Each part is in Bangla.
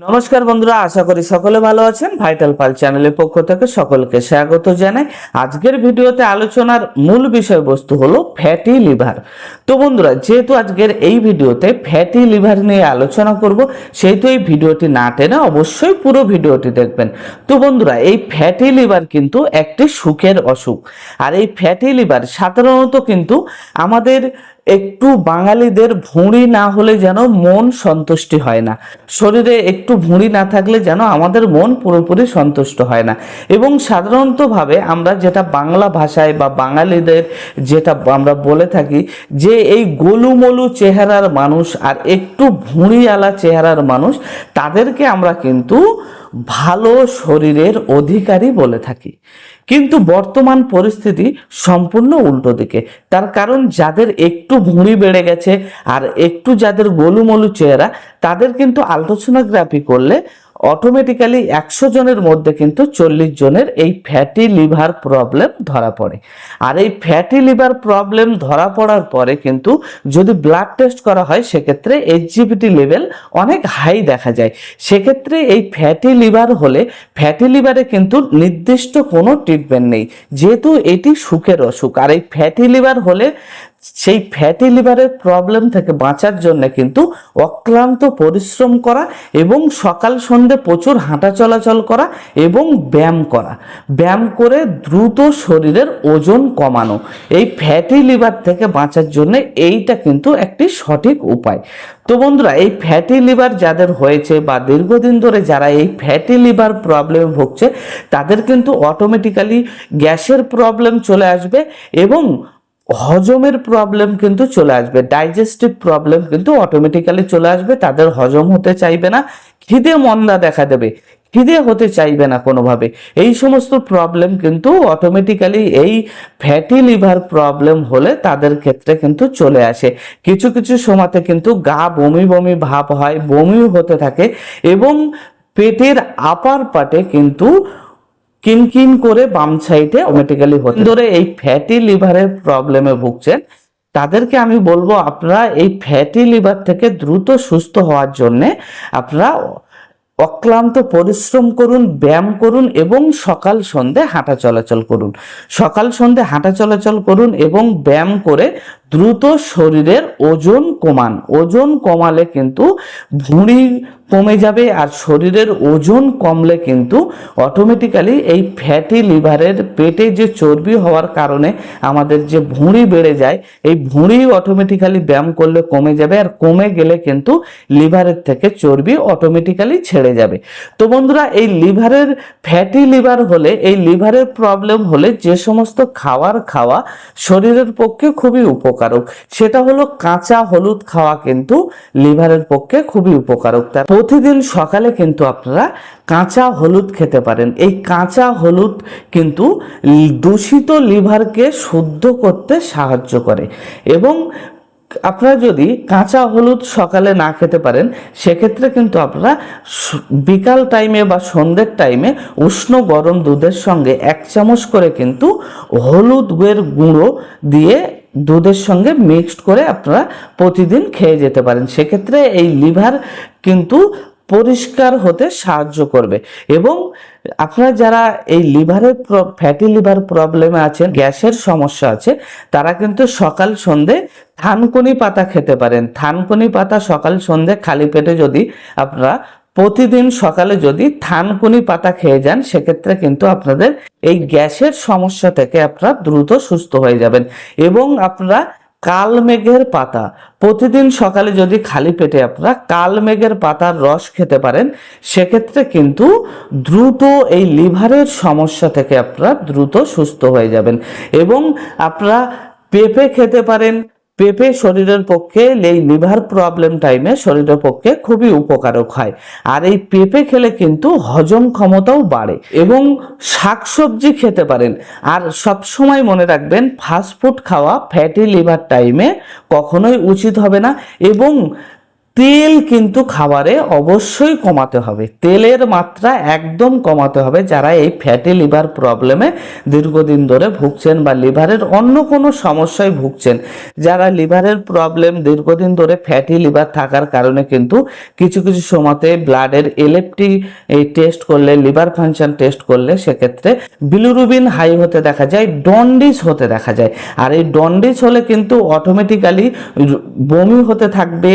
নমস্কার বন্ধুরা, আশা করি সকলে ভালো আছেন। ভাইটাল পাল চ্যানেলের পক্ষ থেকে সকলকে স্বাগত জানাই। আজকের ভিডিওতে আলোচনার মূল বিষয়বস্তু হলো ফ্যাটি লিভার তো বন্ধুরা, যেহেতু আজকের এই ভিডিওতে ফ্যাটি লিভার নিয়ে আলোচনা করব, সেহেতু এই ভিডিওটি না টেনে অবশ্যই পুরো ভিডিওটি দেখবেন। তো বন্ধুরা, এই ফ্যাটি লিভার কিন্তু একটি সুখের অসুখ। আর এই ফ্যাটি লিভার সাধারণত কিন্তু আমাদের একটু বাঙালিদের ভুঁড়ি না হলে যেন মন সন্তুষ্টি হয় না। শরীরে একটু ভুঁড়ি না থাকলে যেন আমাদের মন পুরোপুরি সন্তুষ্ট হয় না। এবং সাধারণতভাবে আমরা যেটা বাংলা ভাষায় বা বাঙালিদের যেটা আমরা বলে থাকি, যে এই গোলুমলু চেহারার মানুষ আর একটু ভুঁড়িওয়ালা চেহারার মানুষ, তাদেরকে আমরা কিন্তু ভালো শরীরের অধিকারী বলে থাকি। কিন্তু বর্তমান পরিস্থিতি সম্পূর্ণ উল্টো দিকে। তার কারণ যাদের একটু ভুঁড়ি বেড়ে গেছে আর একটু যাদের গোলুমলু চেহারা, তাদের কিন্তু আলট্রাসোনোগ্রাফি করলে অটোমেটিক্যালি একশো জনের মধ্যে কিন্তু চল্লিশ জনের এই ফ্যাটি লিভার প্রবলেম ধরা পড়ে। আর এই ফ্যাটি লিভার প্রবলেম ধরা পড়ার পরে কিন্তু যদি ব্লাড টেস্ট করা হয়, সেক্ষেত্রে এইচজিপিটি লেভেল অনেক হাই দেখা যায়। সেক্ষেত্রে এই ফ্যাটি লিভার হলে ফ্যাটি লিভারে কিন্তু নির্দিষ্ট কোনো ট্রিটমেন্ট নেই। যেহেতু এটি সুখের অসুখ, আর এই ফ্যাটি লিভার হলে সেই ফ্যাটি লিভারের প্রবলেম থেকে বাঁচার জন্য কিন্তু অক্লান্ত পরিশ্রম করা এবং সকাল সন্ধে প্রচুর হাঁটা চলাচল করা এবং ব্যায়াম করা। ব্যায়াম করে দ্রুত শরীরের ওজন কমানো। এই ফ্যাটি লিভার থেকে বাঁচার জন্য এইটা কিন্তু একটি সঠিক উপায়। তো বন্ধুরা, এই ফ্যাটি লিভার যাদের হয়েছে বা দীর্ঘদিন ধরে যারা এই ফ্যাটি লিভার প্রবলেমে ভুগছে, তাদের কিন্তু অটোমেটিক্যালি গ্যাসের প্রবলেম চলে আসবে এবং হজমের প্রবলেম কিন্তু চলে আসবে ডাইজেস্টিভ প্রবলেম কিন্তু অটোমেটিক্যালি চলে আসবে, তাদের হজম হতে চাইবে না, খিদে মন্দা দেখা দেবে, খিদে হতে চাইবে না কোনোভাবে। এই সমস্ত প্রবলেম কিন্তু অটোমেটিক্যালি এই ফ্যাটি লিভার প্রবলেম হলে তাদের ক্ষেত্রে কিন্তু চলে আসে। কিছু কিছু সময়তে কিন্তু গা বমি বমি ভাব হয়, বমিও হতে থাকে এবং পেটের আপার পাটে কিন্তু কিনকিন করে বাম সাইডে অটোমেটিক্যালি হতে ধরে এই ফ্যাটি লিভারের প্রবলেমে ভুগছেন, তাদেরকে আমি বলব আপনারা এই ফ্যাটি লিভার থেকে দ্রুত সুস্থ হওয়ার জন্য আপনারা অক্লান্ত পরিশ্রম করুন, ব্যায়াম করুন এবং সকাল সন্ধে হাঁটা চলাচল করুন। সকাল সন্ধে হাঁটা চলাচল করুন এবং ব্যায়াম করে দ্রুত শরীরের ওজন কমান। ওজন কমালে কিন্তু ভুঁড়ি কমে যাবে আর শরীরের ওজন কমলে কিন্তু অটোমেটিক্যালি এই ফ্যাটি লিভারের পেটে যে চর্বি হওয়ার কারণে আমাদের যে ভুঁড়ি বেড়ে যায়, এই ভুঁড়ি অটোমেটিক্যালি ব্যায়াম করলে কমে যাবে আর কমে গেলে কিন্তু লিভারের থেকে চর্বি অটোমেটিক্যালি ছেড়ে যাবে। তো বন্ধুরা, এই লিভারের ফ্যাটি লিভার হলে, এই লিভারের প্রবলেম হলে যে সমস্ত খাবার খাওয়া শরীরের পক্ষে খুবই উপকারক। সেটা হলো কাঁচা হলুদ খাওয়া কিন্তু লিভারের পক্ষে খুবই উপকারক। তার প্রতিদিন সকালে কিন্তু আপনারা কাঁচা হলুদ খেতে পারেন। এই কাঁচা হলুদ কিন্তু দূষিত লিভারকে শুদ্ধ করতে সাহায্য করে। এবং আপনারা যদি কাঁচা হলুদ সকালে না খেতে পারেন, সেক্ষেত্রে কিন্তু আপনারা বিকাল টাইমে বা সন্ধ্যের টাইমে উষ্ণ গরম দুধের সঙ্গে এক চামচ করে কিন্তু হলুদের গুঁড়ো দিয়ে দুধের সঙ্গে মিক্সড করে আপনারা প্রতিদিন খেয়ে যেতে পারেন। সেক্ষেত্রে এই লিভার কিন্তু পরিষ্কার হতে সাহায্য করবে। এবং আপনারা যারা এই লিভারের ফ্যাটি লিভার প্রবলেমে আছেন, গ্যাসের সমস্যা আছে, তারা কিন্তু সকাল সন্ধে থানকুনি পাতা খেতে পারেন। থানকুনি পাতা সকাল সন্ধে খালি পেটে যদি আপনারা প্রতিদিন সকালে যদি থানকুনি পাতা খেয়ে যান, সেক্ষেত্রে কিন্তু আপনাদের এই গ্যাসের সমস্যা থেকে আপনারা দ্রুত সুস্থ হয়ে যাবেন। এবং আপনারা কালমেঘের পাতা, প্রতিদিন সকালে যদি খালি পেটে আপনারা কালমেঘের পাতার রস খেতে পারেন, সেক্ষেত্রে কিন্তু দ্রুত এই লিভারের সমস্যা থেকে আপনারা দ্রুত সুস্থ হয়ে যাবেন। এবং আপনারা পেঁপে খেতে পারেন পেঁপে শরীরের পক্ষে এই লিভার প্রবলেম টাইমে শরীরের পক্ষে খুবই উপকারক হয়। আর এই পেঁপে খেলে কিন্তু হজম ক্ষমতাও বাড়ে এবং শাকসবজি খেতে পারেন। আর সব সময় মনে রাখবেন ফাস্টফুড খাওয়া ফ্যাটি লিভার টাইমে কখনোই উচিত হবে না এবং তেল কিন্তু খাবারে অবশ্যই কমাতে হবে। তেলের মাত্রা একদম কমাতে হবে যারা এই ফ্যাটি লিভার প্রবলেমে দীর্ঘদিন ধরে ভুগছেন বা লিভারের অন্য কোনো সমস্যায় ভুগছেন। যারা লিভারের প্রবলেম দীর্ঘদিন ধরে ফ্যাটি লিভার থাকার কারণে কিন্তু কিছু কিছু সময়তে ব্লাডের এলএফটি এই টেস্ট করলে লিভার ফাংশন টেস্ট করলে সেক্ষেত্রে বিলুরুবিন হাই হতে দেখা যায় ডন্ডিস হতে দেখা যায়। আর এই ডন্ডিস হলে কিন্তু অটোমেটিক্যালি বমি হতে থাকবে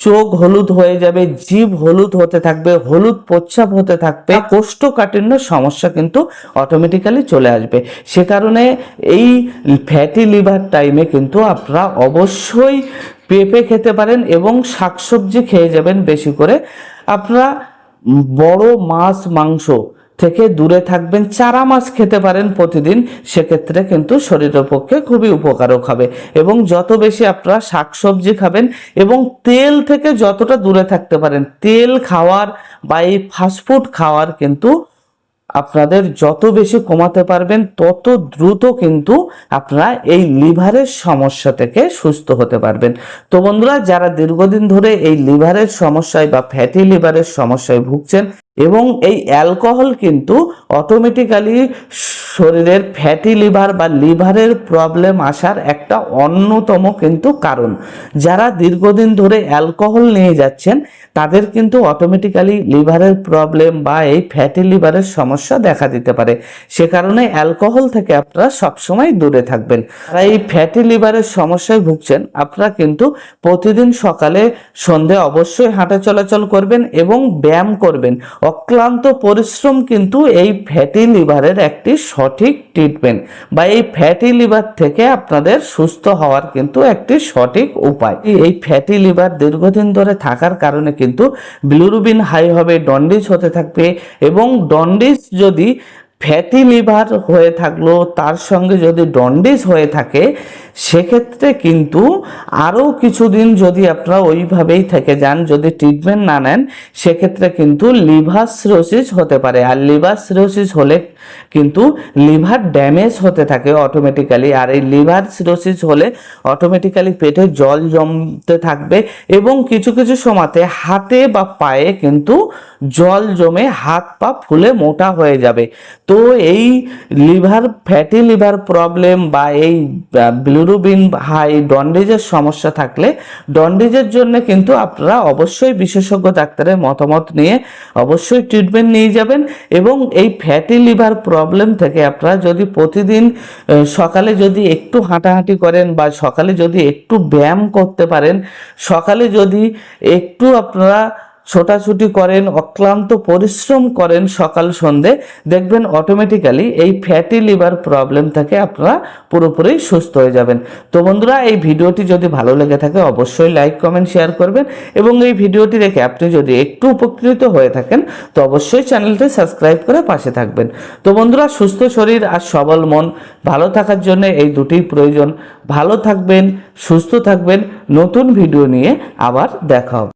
চোখ হলুদ হয়ে যাবে জিভ হলুদ হতে থাকবে, হলুদ প্রচ্ছাপ হতে থাকবে। কোষ্ঠকাঠিন্য সমস্যা কিন্তু অটোমেটিক্যালি চলে আসবে। সে কারণে এই ফ্যাটি লিভার টাইমে কিন্তু আপনারা অবশ্যই পেঁপে খেতে পারেন এবং শাকসবজি খেয়ে যাবেন বেশি করে। আপনারা বড় মাছ, মাংস থেকে দূরে থাকবেন, চারা মাছ খেতে পারেন প্রতিদিন, সেক্ষেত্রে কিন্তু শরীরের পক্ষে খুবই উপকারক হবে। এবং যত বেশি আপনারা শাকসবজি খাবেন এবং তেল থেকে যতটা দূরে থাকতে পারেন, তেল খাওয়ার বা এই ফাস্টফুড খাওয়ার কিন্তু আপনাদের যত বেশি কমাতে পারবেন, তত দ্রুত কিন্তু আপনারা এই লিভারের সমস্যা থেকে সুস্থ হতে পারবেন। তো বন্ধুরা, যারা দীর্ঘদিন ধরে এই লিভারের সমস্যায় বা ফ্যাটি লিভারের সমস্যায় ভুগছেন এবং এই অ্যালকোহল কিন্তু অটোমেটিক্যালি শরীরের ফ্যাটি লিভার বা লিভারের প্রবলেম আসার একটা অন্যতম কিন্তু কারণ। যারা দীর্ঘদিন ধরে অ্যালকোহল নিয়ে যাচ্ছেন, তাদের কিন্তু অটোমেটিক্যালি লিভারের প্রবলেম বা এই ফ্যাটি লিভারের সমস্যা দেখা দিতে পারে। সে কারণে অ্যালকোহল থেকে আপনারা সবসময় দূরে থাকবেন। আর এই ফ্যাটি লিভারের সমস্যায় ভুগছেন, আপনারা কিন্তু প্রতিদিন সকালে সন্ধে অবশ্যই হাঁটা চলাচল করবেন এবং ব্যায়াম করবেন। অক্লান্ত পরিশ্রম কিন্তু এই ফ্যাটি লিভারের একটি সঠিক ট্রিটমেন্ট বা এই ফ্যাটি লিভার থেকে আপনাদের সুস্থ হওয়ার কিন্তু একটি সঠিক উপায়। এই ফ্যাটি লিভার দীর্ঘদিন ধরে থাকার কারণে কিন্তু বিলুরুবিন হাই হবে ডন্ডিস হতে থাকবে এবং ডন্ডিস যদি ফ্যাটি লিভার হয়ে থাকল, তার সঙ্গে যদি ডন্ডিস হয়ে থাকে সেক্ষেত্রে কিন্তু আরও কিছুদিন যদি আপনারা ওইভাবেই থেকে যান, যদি ট্রিটমেন্ট না নেন, সেক্ষেত্রে কিন্তু লিভার সিরোসিস হতে পারে। আর লিভার সিরোসিস হলে কিন্তু লিভার ড্যামেজ হতে থাকে অটোমেটিক্যালি আর এই লিভার সিরোসিস হলে অটোমেটিক্যালি পেটে জল জমতে থাকবে এবং কিছু কিছু সময়তে হাতে বা পায়ে কিন্তু জল জমে হাত পা ফুলে মোটা হয়ে যাবে। তো এই লিভার ফ্যাটি লিভার প্রবলেম বা এই বিলুরুবিন হাই ডন্ডিজের সমস্যা থাকলে ডন্ডিজের জন্য কিন্তু আপনারা অবশ্যই বিশেষজ্ঞ ডাক্তারের মতামত নিয়ে অবশ্যই ট্রিটমেন্ট নিয়ে যাবেন এবং এই ফ্যাটি লিভার প্রবলেম থেকে আপনারা যদি প্রতিদিন সকালে যদি একটু হাঁটাহাঁটি করেন বা সকালে যদি একটু ব্যায়াম করতে পারেন, সকালে যদি একটু আপনারা ছোটাছুটি করেন, অক্লান্ত পরিশ্রম করেন সকাল সন্ধে, দেখবেন অটোমেটিক্যালি এই ফ্যাটি লিভার প্রবলেম থেকে আপনারা পুরোপুরি সুস্থ হয়ে যাবেন। তো বন্ধুরা, এই ভিডিওটি যদি ভালো লেগে থাকে অবশ্যই লাইক কমেন্ট শেয়ার করবেন এবং এই ভিডিওটি দেখে আপনি যদি একটু উপকৃত হয়ে থাকেন, তো অবশ্যই চ্যানেলটি সাবস্ক্রাইব করে পাশে থাকবেন। তো বন্ধুরা, সুস্থ শরীর আর সবল মন, ভালো থাকার জন্য এই দুটিই প্রয়োজন। ভালো থাকবেন, সুস্থ থাকবেন, নতুন ভিডিও নিয়ে আবার দেখা হবে।